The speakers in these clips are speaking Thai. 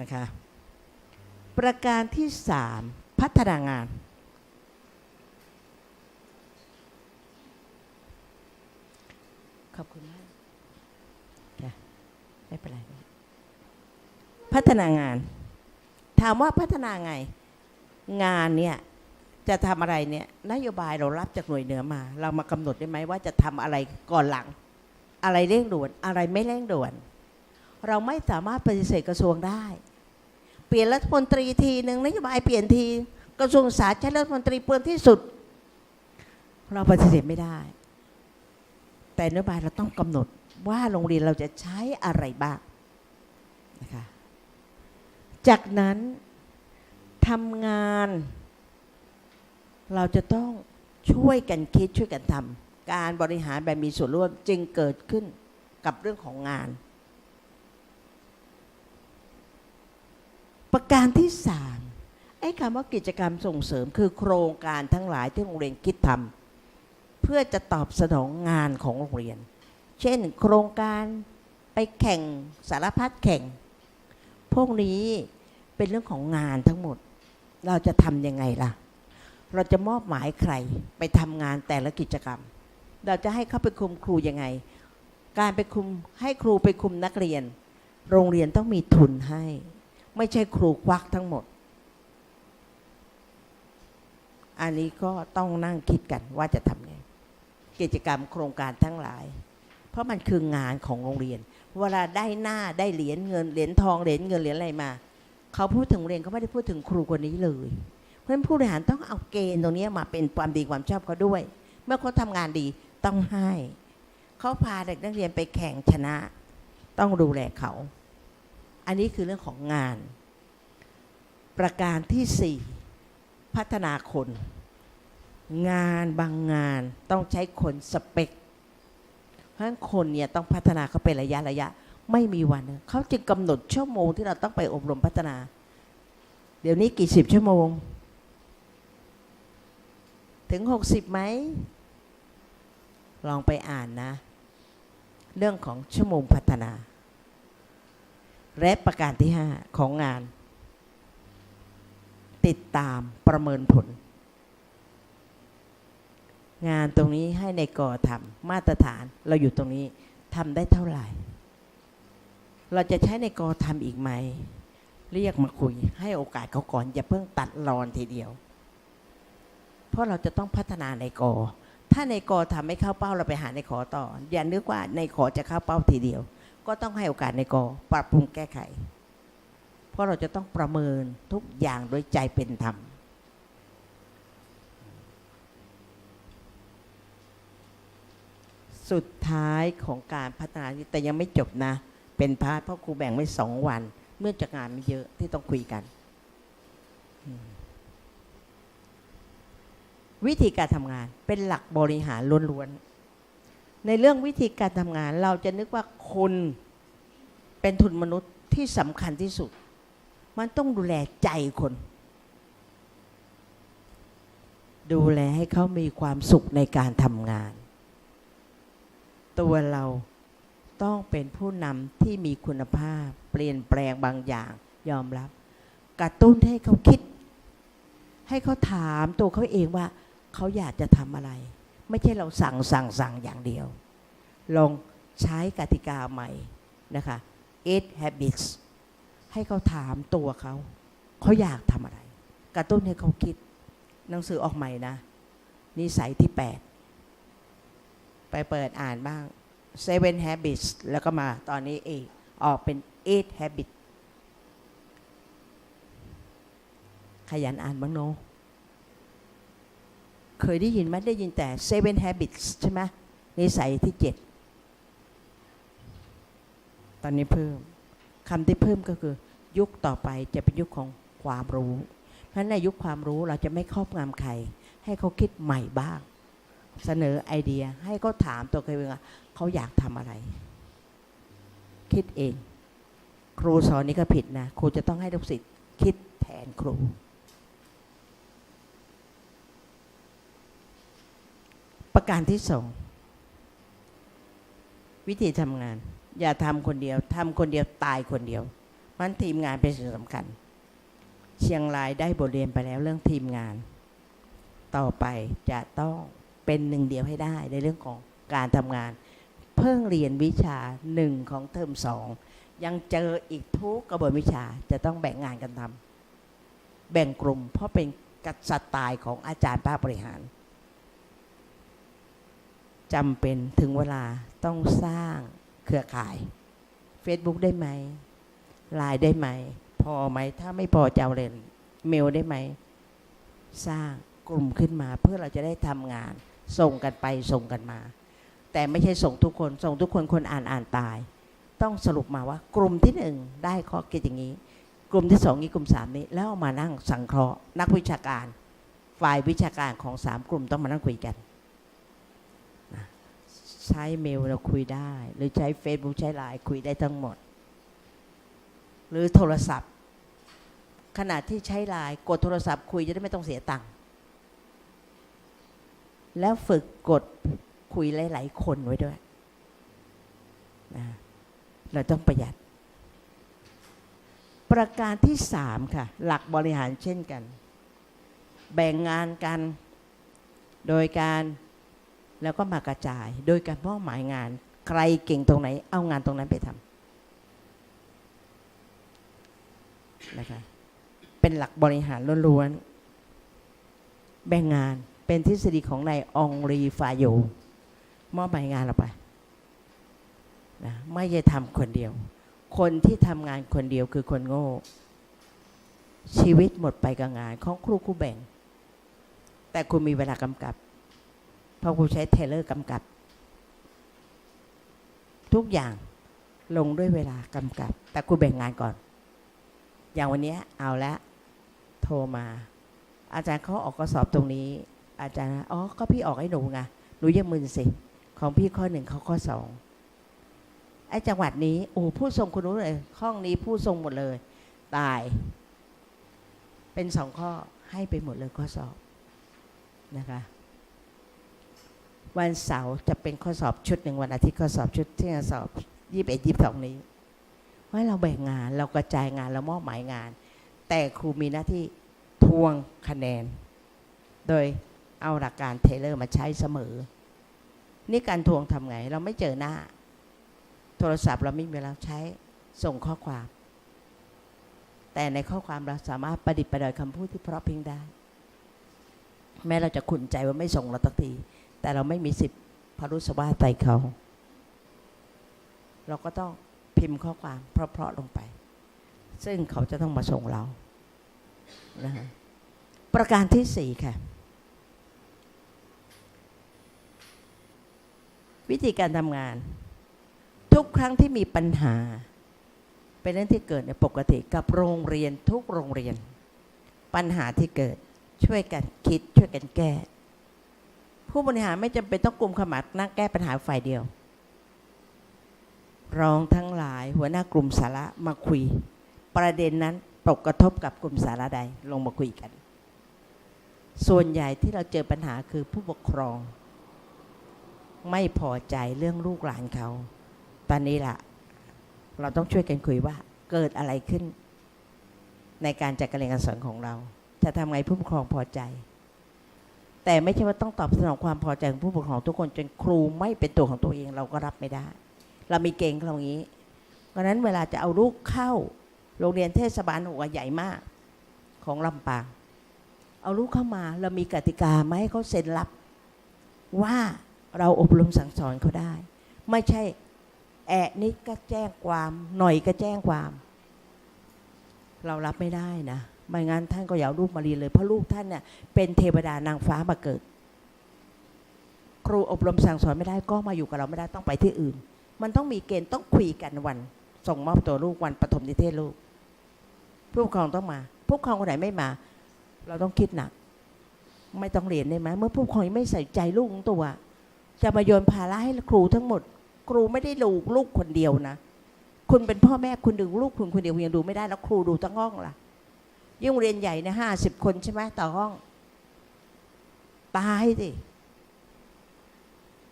นะคะ ประการที่สามพัฒนางาน ขอบคุณมากค่ะไม่เป็นไร พัฒนางาน ถามว่าพัฒนาไง งานเนี่ยจะทำอะไรเนี่ยนโยบายเรารับจากหน่วยเหนือมา เรามากำหนดได้ไหมว่าจะทำอะไรก่อนหลัง อะไรเร่งด่วน อะไรไม่เร่งด่วน เราไม่สามารถปฏิเสธกระทรวงได้ เปลี่ยนรัฐมนตรีทีหนึ่งนโยบายเปลี่ยนทีกระทรวงศึกษาใช้รัฐมนตรีเปลืองที่สุด เราปฏิเสธไม่ได้ แต่นโยบายเราต้องกำหนดว่าโรงเรียนเราจะใช้อะไรบ้างนะคะจากนั้นทำงานเราจะต้องช่วยกันคิดช่วยกันทำการบริหารแบบมีส่วนร่วมจึงเกิดขึ้นกับเรื่องของงาน ประการที่สามไอ้คำว่ากิจกรรมส่งเสริมคือโครงการทั้งหลายที่โรงเรียนคิดทำเพื่อจะตอบสนองงานของโรงเรียน เช่น โครงการไปแข่งสารพัดแข่ง พวกนี้เป็นเรื่องของงานทั้งหมด เราจะทำยังไงล่ะ เราจะมอบหมายใครไปทำงานแต่ละกิจกรรม เราจะให้เขาไปคุมครูยังไง การไปคุมให้ครูไปคุมนักเรียน โรงเรียนต้องมีทุนให้ ไม่ใช่ครูควักทั้งหมด อันนี้ก็ต้องนั่งคิดกันว่าจะทำไงกิจกรรมโครงการทั้งหลาย เพราะมันคืองานของโรงเรียน เวลาได้หน้าได้เหรียญเงินเหรียญทองเหรียญเงินเหรียญอะไรมา เขาพูดถึงเรียนเขาไม่ได้พูดถึงครูคนนี้เลย เพราะฉะนั้นผู้บริหารต้องเอาเกณฑ์ตรงนี้มาเป็นความดีความชอบเขาด้วย เมื่อเขาทำงานดีต้องให้ เขาพาเด็กนักเรียนไปแข่งชนะ ต้องดูแลเขา อันนี้คือเรื่องของงาน ประการที่สี่พัฒนาคน งานบางงานต้องใช้คนสเปค เพราะฉะนั้นคนเนี่ยต้องพัฒนาเขาเป็นระยะระยะ ไม่มีวัน เขาจึงกำหนดชั่วโมงที่เราต้องไปอบรมพัฒนา เดี๋ยวนี้กี่สิบชั่วโมง ถึงหกสิบไหมลองไปอ่านนะ เรื่องของชั่วโมงพัฒนา และประการที่ห้าของงาน ติดตามประเมินผล งานตรงนี้ให้ในกอทำมาตรฐานเราอยู่ตรงนี้ทำได้เท่าไหร่ เราจะใช้ในกอทำอีกไหม เรียกมาคุยให้โอกาสเขาก่อน อย่าเพิ่งตัดรอนทีเดียว เพราะเราจะต้องพัฒนาในกอถ้าในกอทำไม่เข้าเป้าเราไปหาในขอต่อ อย่านึกว่าในขอจะเข้าเป้าทีเดียว ก็ต้องให้โอกาสในกอปรับปรุงแก้ไข เพราะเราจะต้องประเมินทุกอย่างโดยใจเป็นธรรมสุดท้ายของการพัฒนานี้แต่ยังไม่จบนะ เป็นพาร์ทเพราะครูแบ่งไว้สองวัน เมื่อจากงานมันเยอะที่ต้องคุยกัน วิธีการทำงานเป็นหลักบริหารล้วนๆ ในเรื่องวิธีการทำงาน เราจะนึกว่าคนเป็นทุนมนุษย์ที่สำคัญที่สุด มันต้องดูแลใจคน ดูแลให้เขามีความสุขในการทำงาน ตัวเราต้องเป็นผู้นำที่มีคุณภาพ เปลี่ยนแปลงบางอย่างยอมรับ กระตุ้นให้เขาคิด ให้เขาถามตัวเขาเองว่า เขาอยากจะทำอะไร ไม่ใช่เราสั่งสั่งสั่งอย่างเดียว ลองใช้กติกาใหม่นะคะ eight habits ให้เขาถามตัวเขา เขาอยากทำอะไร กระตุ้นให้เขาคิด หนังสือออกใหม่นะ นิสัยที่ 8 ไปเปิดอ่านบ้าง seven habits แล้วก็มาตอนนี้เอออกเป็น eight habits ขยันอ่านบ้างเนาะ เคยได้ยินไหมได้ยินแต่ seven habits ใช่ไหมนิสัยที่เจ็ดตอนนี้เพิ่มคำที่เพิ่มก็คือ ยุคต่อไปจะเป็นยุคของความรู้เพราะฉะนั้นในยุคความรู้เราจะไม่ครอบงำใคร ให้เขาคิดใหม่บ้าง เสนอไอเดียให้เขาถามตัวเขาเองว่าเขาอยากทำอะไร คิดเอง ครูสอนนี่ก็ผิดนะ ครูจะต้องให้ลูกศิษย์คิดแทนครู ประการที่สองวิธีทำงาน อย่าทำคนเดียวทำคนเดียวตายคนเดียวมันทีมงานเป็นสิ่งสำคัญ เชียงรายได้บทเรียนไปแล้วเรื่องทีมงาน ต่อไปจะต้องเป็นหนึ่งเดียวให้ได้ในเรื่องของการทำงาน เพิ่งเรียนวิชาหนึ่งของเทอมสองยังเจออีกทุกกระบวนวิชาจะต้องแบ่งงานกันทำแบ่งกลุ่มเพราะเป็นกัสไตล์ของอาจารย์ภาคบริหาร จำเป็นถึงเวลาต้องสร้างเครือข่าย Facebook ได้ไหมไลน์ได้ไหม พอไหม ถ้าไม่พอจะเอาเรนเมลได้ไหม สร้างกลุ่มขึ้นมาเพื่อเราจะได้ทำงาน ส่งกันไปส่งกันมา แต่ไม่ใช่ส่งทุกคนส่งทุกคนคนอ่านอ่านตาย ต้องสรุปมาว่ากลุ่มที่หนึ่งได้ข้อคิดอย่างนี้ กลุ่มที่สองนี้กลุ่มสามนี้ แล้วมานั่งสังเคราะห์ นักวิชาการ ฝ่ายวิชาการของสามกลุ่มต้องมานั่งคุยกัน ใช้เมลเราคุยได้ หรือใช้ Facebook ใช้ไลน์คุยได้ทั้งหมด หรือโทรศัพท์ ขณะที่ใช้ไลน์กดโทรศัพท์คุยจะได้ไม่ต้องเสียตังค์แล้วฝึกกดคุยหลาย ๆ คนไว้ด้วยนะเราต้องประหยัด ประการที่สามค่ะ หลักบริหารเช่นกัน แบ่งงานกัน โดยการ แล้วก็มากระจาย โดยการมอบหมายงาน ใครเก่งตรงไหน เอางานตรงนั้นไปทำนะคะเป็นหลักบริหารล้วนๆแบ่งงานเป็นทฤษฎีของนายองรีฟาโยมอบหมายงานเราไปนะไม่ใช่ทำคนเดียว คนที่ทำงานคนเดียวคือคนโง่ ชีวิตหมดไปกับงานของครูครูแบ่ง แต่คุณมีเวลากำกับ ราะครูใช้เทเลอร์กำกับ ทุกอย่างลงด้วยเวลากำกับ แต่ครูแบ่งงานก่อน อย่างวันนี้เอาละโทรมา อาจารย์เขาออกข้อสอบตรงนี้ อาจารย์อ๋อก็พี่ออกให้หนูไงหนูยังมึนสิของพี่ข้อหนึ่งเขาข้อสองไอ้จังหวัดนี้โอ้ผู้ทรงคุณรู้เลยห้องนี้ผู้ทรงหมดเลย ตาย เป็นสองข้อให้ไปหมดเลยข้อสอบนะคะ วันเสาร์จะเป็นข้อสอบชุดหนึ่งวันอาทิตย์ข้อสอบชุดที่จะสอบยี่สิบเอ็ดยี่สิบสองนี้ว่าเราแบ่งงานเรากระจายงานเรามอบหมายงาน แต่ครูมีหน้าที่ทวงคะแนน โดยเอาหลักการเทเลอร์มาใช้เสมอ นี่การทวงทำไง เราไม่เจอหน้า โทรศัพท์เราไม่มีเวลาใช้ส่งข้อความ แต่ในข้อความเราสามารถประดิษฐ์ประดอยคำพูดที่เพราะเพริ้งได้ แม้เราจะขุนใจว่าไม่ส่งเราตักที แต่เราไม่มีสิทธิ์พรุสวาใส่เขา เราก็ต้องพิมพ์ข้อความเพราะๆลงไป ซึ่งเขาจะต้องมาส่งเรานะฮะประการที่สี่ค่ะ วิธีการทำงาน ทุกครั้งที่มีปัญหา เป็นเรื่องที่เกิดในปกติกับโรงเรียนทุกโรงเรียน ปัญหาที่เกิดช่วยกันคิดช่วยกันแก้ ผู้บริหารไม่จำเป็นต้องกลุ่มขมักนั่งแก้ปัญหาฝ่ายเดียว รองทั้งหลายหัวหน้ากลุ่มสาระมาคุย ประเด็นนั้นตกกระทบกับกลุ่มสาระใดลงมาคุยกัน ส่วนใหญ่ที่เราเจอปัญหาคือผู้ปกครอง ไม่พอใจเรื่องลูกหลานเขา ตอนนี้ล่ะ เราต้องช่วยกันคุยว่าเกิดอะไรขึ้น ในการจัดการเรียนการสอนของเรา จะทำไงผู้ปกครองพอใจ แต่ไม่ใช่ว่าต้องตอบสนองความพอใจของผู้ปกครองทุกคนจนครูไม่เป็นตัวของตัวเองเราก็รับไม่ได้ เรามีเกณฑ์เราอย่างนี้เพราะนั้นเวลาจะเอาลูกเข้าโรงเรียนเทศบาลหัวใหญ่มากของลำปางเอาลูกเข้ามาเรามีกติกาไหมให้เขาเซ็นรับ ว่าเราอบรมสั่งสอนเขาได้ ไม่ใช่แอะนิดก็แจ้งความหน่อยก็แจ้งความ เรารับไม่ได้นะ ไม่งั้นท่านก็อย่าเอาลูกมาเรียนเลยเพราะลูกท่านเนี่ยเป็นเทวดานางฟ้ามาเกิด ครูอบรมสั่งสอนไม่ได้ก็มาอยู่กับเราไม่ได้ต้องไปที่อื่น มันต้องมีเกณฑ์ต้องคุยกันวัน ส่งมอบตัวลูกวันปฐมนิเทศลูกผู้ปกครองต้องมาผู้ปกครองคนไหนไม่มา เราต้องคิดหนัก ไม่ต้องเรียนได้ไหมเมื่อผู้ปกครองไม่ใส่ใจลูกของตัว จะมาโยนภาระให้ครูทั้งหมด ครูไม่ได้ดูลูกคนเดียวนะ คุณเป็นพ่อแม่คุณดูลูกคุณคนเดียวยังดูไม่ได้แล้วครูดูทั้งห้องล่ะ ยิ่งเรียนใหญ่นะห้าสิบคนใช่ไหมต่อห้อง ตายสิ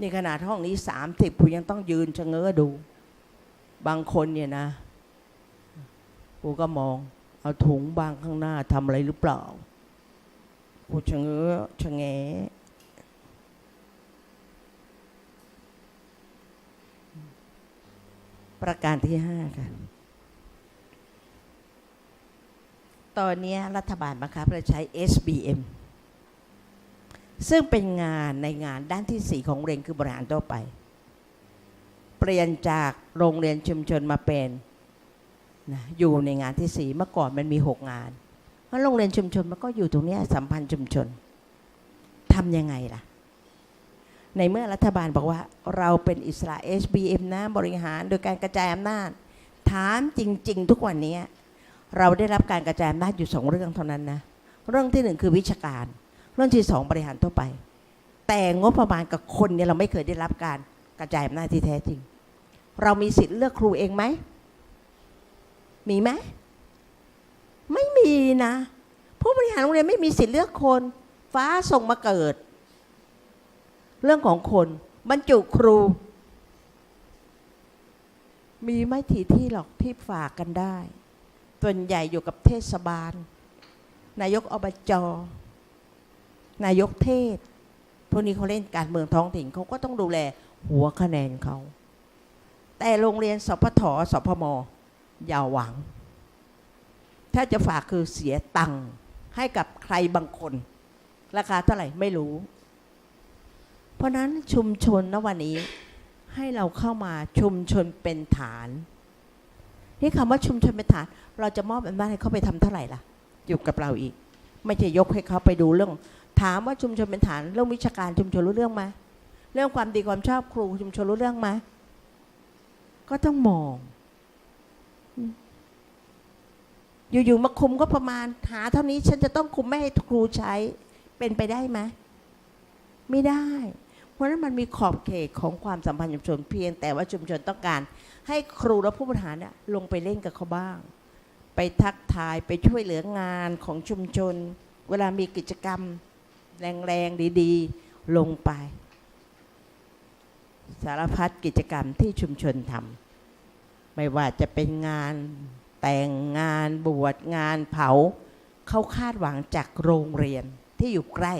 นี่ขนาดห้องนี้สามสิบคุณยังต้องยืนชะเง้อดู บางคนเนี่ยนะครูก็มอง เอาถุงบางข้างหน้าทำอะไรหรือเปล่าครูชะเง้อชะแงประการที่ห้าค่ะ ตอนนี้รัฐบาลบังคับให้ใช้ SBM ซึ่งเป็นงานในงานด้านที่สี่ของโรงเรียนคือบริหารทั่วไป เปลี่ยนจากโรงเรียนชุมชนมาเป็นนะอยู่ในงานที่สี่เมื่อก่อนมันมีหกงานเพราะโรงเรียนชุมชนมันก็อยู่ตรงนี้สัมพันธ์ชุมชนทำยังไงล่ะ ในเมื่อรัฐบาลบอกว่าเราเป็นอิสระ SBM นะบริหารโดยการกระจายอำนาจ ถามจริง ๆ ทุกวันนี้ เราได้รับการกระจายอำนาจอยู่สองเรื่องเท่านั้นนะ เรื่องที่หนึ่งคือวิชาการ เรื่องที่สองบริหารทั่วไป แต่งบประมาณกับคนเนี่ยเราไม่เคยได้รับการกระจายอำนาจที่แท้จริง เรามีสิทธิ์เลือกครูเองไหม มีไหม ไม่มีนะ ผู้บริหารโรงเรียนไม่มีสิทธิ์เลือกคน ฟ้าส่งมาเกิด เรื่องของคนบรรจุครู มีไม่ถี่ที่หรอกที่ฝากกันได้ ส่วนใหญ่อยู่กับเทศบาล นายกอบจนายกเทศพวกนี้เขาเล่นการเมืองท้องถิ่นเขาก็ต้องดูแลหัวคะแนนเขา แต่โรงเรียนสพทสพมอย่าหวัง ถ้าจะฝากคือเสียตังค์ให้กับใครบางคน ราคาเท่าไหร่ไม่รู้ เพราะนั้นชุมชนณวันนี้ให้เราเข้ามาชุมชนเป็นฐาน นี่คำว่าชุมชนเป็นฐาน เราจะมอบอำนาจให้เขาไปทำเท่าไหร่ล่ะ อยู่กับเราอีก ไม่ใช่ยกให้เขาไปดูเรื่อง ถามว่าชุมชนเป็นฐาน เรื่องวิชาการชุมชนรู้เรื่องไหมเรื่องความดีความชอบครูชุมชนรู้เรื่องไหมก็ต้องมอง อยู่ๆมาคุมก็ประมาณ หาเท่านี้ฉันจะต้องคุมไม่ให้ครูใช้เป็นไปได้ไหมไม่ได้ เพราะฉะนั้นมันมีขอบเขตของความสัมพันธ์ชุมชนเพียงแต่ว่าชุมชนต้องการ ให้ครูและผู้บริหารเนี่ยลงไปเล่นกับเขาบ้าง ไปทักทายไปช่วยเหลืองานของชุมชน เวลามีกิจกรรม แรงๆ ดีๆ ลงไป สารพัดกิจกรรมที่ชุมชนทำไม่ว่าจะเป็นงานแต่งงานบวชงานเผา เขาคาดหวังจากโรงเรียนที่อยู่ใกล้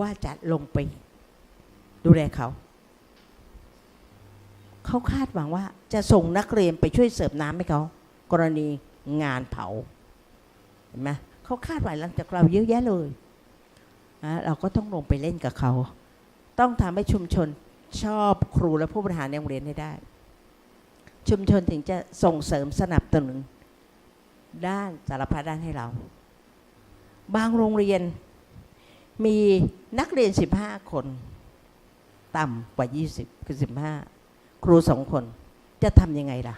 ว่าจะลงไป ดูแลเขา เขาคาดหวังว่า จะส่งนักเรียนไปช่วยเสิร์ฟน้ำให้เขากรณีงานเผาเห็นไหมเขาคาดหวังหลังจากเราเยอะแยะเลยนะเราก็ต้องลงไปเล่นกับเขา ต้องทำให้ชุมชนชอบครูและผู้บริหารในโรงเรียนให้ได้ ชุมชนถึงจะส่งเสริมสนับสนุนด้านสารพัดด้านให้เรา บางโรงเรียนมีนักเรียน 15 คน ต่ำกว่า 20 คือ 15 ครูสองคน จะทำยังไงล่ะ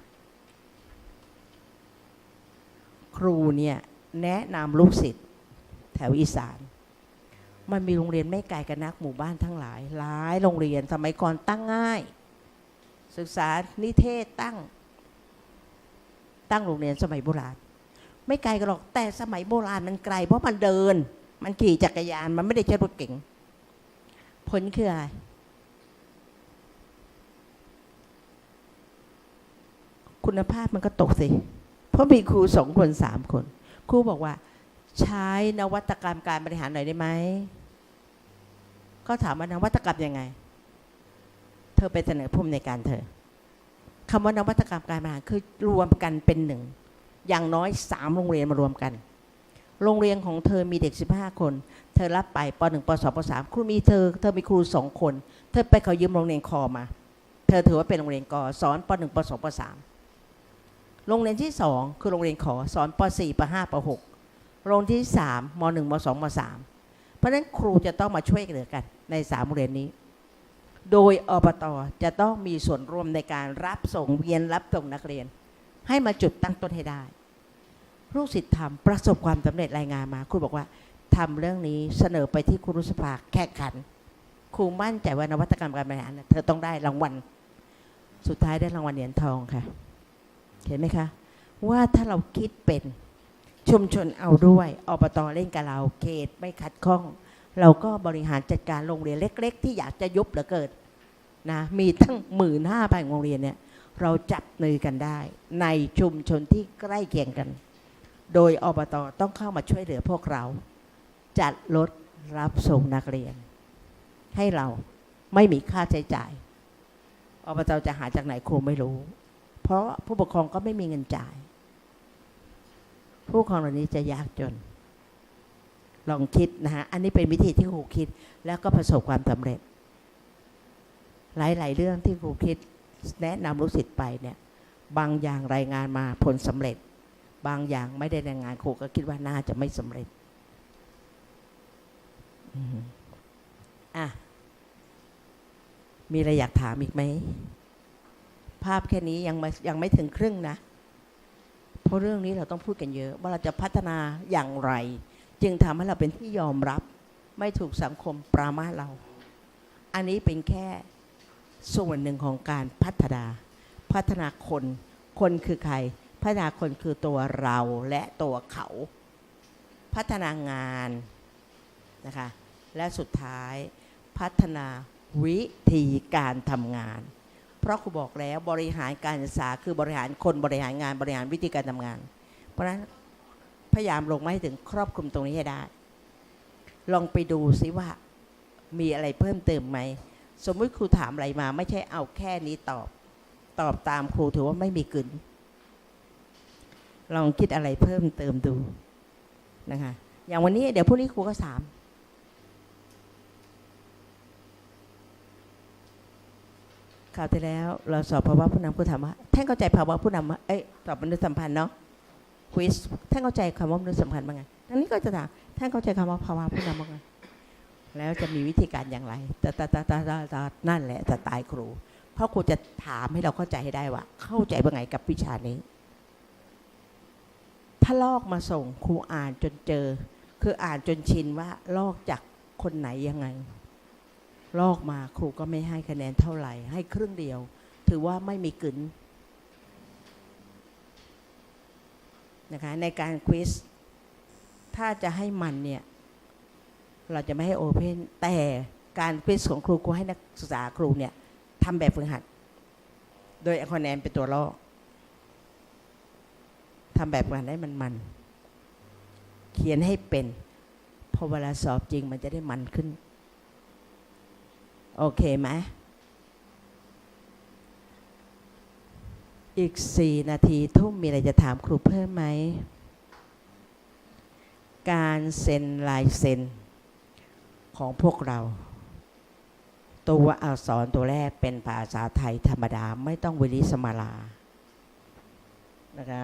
ครูเนี่ยแนะนำลูกศิษย์แถวอีสาน มันมีโรงเรียนไม่ไกลกันนักหมู่บ้านทั้งหลาย หลายโรงเรียนสมัยก่อนตั้งง่าย ศึกษานิเทศตั้ง ตั้งโรงเรียนสมัยโบราณ ไม่ไกลกันหรอกแต่สมัยโบราณมันไกล เพราะมันเดิน มันขี่จักรยานมันไม่ได้ใช้รถเก๋งผลคืออะไร คุณภาพมันก็ตกสิ เพราะมีครูสองคนสามคน ครูบอกว่า ใช้นวัตกรรมการบริหารหน่อยได้ไหมก็ถามว่านวัตกรรมยังไง เธอไปเสนอภูมิในการเธอคำว่านวัตกรรมการบริหารคือรวมกันเป็นหนึ่ง อย่างน้อยสามโรงเรียนมารวมกัน โรงเรียนของเธอมีเด็ก 15 คน เธอรับไปป .1 ป .2 ป .3 ครูมีเธอ เธอมีครูสองคน เธอไปเขายืมโรงเรียนคอมา เธอถือว่าเป็นโรงเรียนกอสอนป .1 ป .2 ป .3 โรงเรียนที่สองคือโรงเรียนขอสอนป .4 ป .5 ป .6 โรงที่สามม .1 ม .2 ม .3 เพราะฉะนั้นครูจะต้องมาช่วยเหลือกันในสามโรงเรียนนี้ โดยอบตจะต้องมีส่วนร่วมในการรับส่งเวียนรับส่งนักเรียน ให้มาจุดตั้งต้นให้ได้ลูกศิษย์ทำประสบความสำเร็จรายงานมาครูบอกว่าทำเรื่องนี้เสนอไปที่ครูรุษภาแข่งขันครูมั่นใจว่านวัตกรรมการบริหารน่ะเธอต้องได้รางวัล สุดท้ายได้รางวัลเหรียญทองค่ะ เห็นไหมคะว่าถ้าเราคิดเป็นชุมชนเอาด้วยอบตเล่นกับเราเขตไม่ขัดข้อง เราก็บริหารจัดการโรงเรียนเล็ก ๆ ที่อยากจะยุบเหลือเกินนะมีตั้งหมื่นห้าพันโรงเรียนเนี่ยเราจับมือกันได้ ในชุมชนที่ใกล้เคียงกัน โดยอบตต้องเข้ามาช่วยเหลือพวกเรา จัดรถรับส่งนักเรียน ให้เราไม่มีค่าใช้จ่ายอบตจะหาจากไหนครูไม่รู้ เพราะผู้ปกครองก็ไม่มีเงินจ่าย ผู้ปกครองเหล่านี้จะยากจน ลองคิดนะฮะ อันนี้เป็นวิธีที่ครูคิด แล้วก็ประสบความสำเร็จ หลายๆเรื่องที่ครูคิดแนะนำลูกศิษย์ไปเนี่ย บางอย่างรายงานมาผลสำเร็จ บางอย่างไม่ได้รายงานครูก็คิดว่าน่าจะไม่สำเร็จอะมีอะไรอยากถามอีกไหม ภาพแค่นี้ยังไม่ยังไม่ถึงครึ่งนะ เพราะเรื่องนี้เราต้องพูดกันเยอะ ว่าเราจะพัฒนาอย่างไร จึงทำให้เราเป็นที่ยอมรับ ไม่ถูกสังคมปรามาเรา อันนี้เป็นแค่ส่วนหนึ่งของการพัฒนา พัฒนาคน คนคือใคร พัฒนาคนคือตัวเราและตัวเขา พัฒนางานนะคะ และสุดท้ายพัฒนาวิธีการทำงาน เพราะครูบอกแล้วบริหารการศึกษาคือบริหารคนบริหารงานบริหารวิธีการทำงาน เพราะฉะนั้นพยายามลงมาให้ถึงครอบคลุมตรงนี้ให้ได้ ลองไปดูซิว่ามีอะไรเพิ่มเติมไหม สมมุติครูถามอะไรมา ไม่ใช่เอาแค่นี้ตอบ ตอบตามครูถือว่าไม่มีกึนลองคิดอะไรเพิ่มเติมดูนะคะอย่างวันนี้เดี๋ยวพรุ่งนี้ครูก็สาม คราวที่แล้วเราสอบภาวะผู้นำครูถามว่าท่านเข้าใจภาวะผู้นำเอ้ยสอบมนุษยสัมพันธ์เนาะควิสท่านเข้าใจคำว่ามนุษยสัมพันธ์บ้างไงทั้งนี้ก็จะถามท่านเข้าใจคำว่าภาวะผู้นำบ้างไงแล้วจะมีวิธีการอย่างไรตาตาตาตาตาตานั่นแหละจะตายครู เพราะครูจะถามให้เราเข้าใจให้ได้ว่า เข้าใจบ้างไงกับวิชานี้ ถ้าลอกมาส่งครูอ่านจนเจอ คืออ่านจนชินว่าลอกจากคนไหนยังไง ลอกมาครูก็ไม่ให้คะแนนเท่าไหร่ ให้ครึ่งเดียว ถือว่าไม่มีกึนนะคะในการควิสถ้าจะให้มันเนี่ยเราจะไม่ให้โอเพนแต่การควิสของครูครูให้นักศึกษาครูเนี่ยทำแบบฝึกหัด โดยเอาคะแนนเป็นตัวล่อทำแบบฝึกหัดให้มันมันเขียนให้เป็น พอเวลาสอบจริงมันจะได้มันขึ้น โอเคไหมอีกสี่นาทีทุ่มมีอะไรจะถามครูเพิ่มไหม การเซ็นลายเซ็น ของพวกเรา ตัวอักษรตัวแรกเป็นภาษาไทยธรรมดา ไม่ต้องวิลิสมาลานะคะ